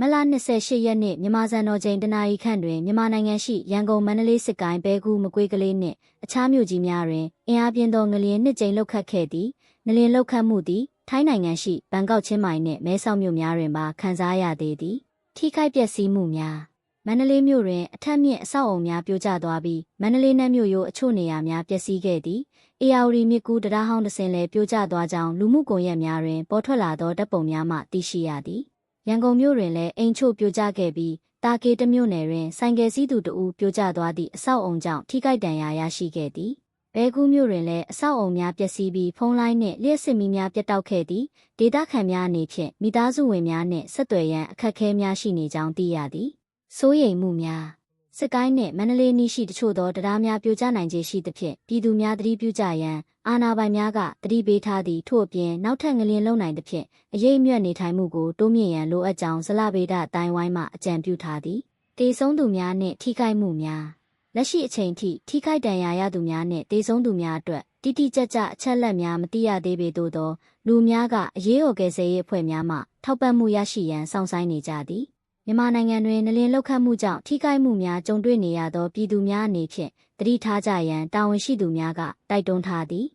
မလ28ရက်နေ့မြန်မာစံတော်ချိန်တနာရီခန့်တွင်မြန်မာနိုင်ငံရှိရန်ကုန်မန္တလေးစစ်ကိုင်းဘဲကူးမကွေးကလေးနှင့်အခြားမြို့ကြီးများတွင်အင်အားပြင်းသောငလျင်နှစ်ကြိမ်လှုပ်ခတ်ခဲ့သည်ငလျင်လှုပ်ခတ်မှုသည်ထိုင်းနိုင်ငံရှိဘန်ကောက်ချင်းမိုင်နှင့်မဲဆောက်မြို့များတွင်ပါခန်းစားရသေးသည်ထိခိုက်ပျက်စီးမှုများမန္တလေးမြို့တွင်အထက်မြင့်အဆောက်အုံများပြိုကျသွားပြီးမန္တလေးနန်းမြို့ရိုးအချို့နေရာများပျက်စီးခဲ့သည်အေယာဝတီမြစ်ကူးတရားဟောင်းတစ်စင်လည်းပြိုကျသွားကြောင်းလူမှုကွန်ရက်များတွင်ပေါ်ထွက်လာသောဓာတ်ပုံများမှသိရှိရသည် ရန်ကုန်မြို့တွင်လည်းအိမ်ချို့ပြိုကျခဲ့ပြီးတာကေတမြို့နယ်တွင်ဆိုင်ကယ်စီးသူတအူပြိုကျသွားသည့်အဆောက်အုံကြောင့်ထိခိုက်ဒဏ်ရာရရှိခဲ့သည်။ဘဲကူးမြို့တွင်လည်းအဆောက်အုံများပျက်စီးပြီးဖုံးလိုင်းနှင့်လျှက်စစ်မီများပြတ်တောက်ခဲ့သည်။ဒေသခံများအနေဖြင့်မိသားစုဝင်များနှင့်ဆက်သွယ်ရန်အခက်အခဲများရှိနေကြောင်းသိရသည်။စိုးရိမ်မှုများ စစ်ကိုင်းနှင့်မန္တလေးနီးရှိတချို့သောတရားများပြိုကျနိုင်ခြေရှိသဖြင့်ပြည်သူများသတိပြုကြရန်အာဏာပိုင်များကသတိပေးထားသည့်ထို့အပြင်နောက်ထပ်ငလျင်လုံနိုင်သဖြင့်အရေးအမြတ်နေထိုင်မှုကိုတိုးမြင့်ရန်လိုအပ်ကြောင်းဇလဗေဒအတိုင်းဝိုင်းမှအကြံပြုထားသည်တေဆုံးသူများနှင့်ထိခိုက်မှုများလက်ရှိအချိန်ထိထိခိုက်ဒဏ်ရာရသူများနှင့်တေဆုံးသူများအတွက်တိတိကျကျအချက်လက်များမသိရသေးပေသို့သောလူများကအရေးတော်ကယ်ဆယ်ရေးအဖွဲ့များမှထောက်ပံ့မှုရရှိရန်စောင့်ဆိုင်းနေကြသည် မြန်မာနိုင်ငံတွင်နလင်လောက်ခတ်မှုကြောင့်ထိခိုက်မှုများကြုံတွေ့နေရသောပြည်သူများအနေဖြင့်တတိထားကြရန်တာဝန်ရှိသူများကတိုက်တွန်းထားသည်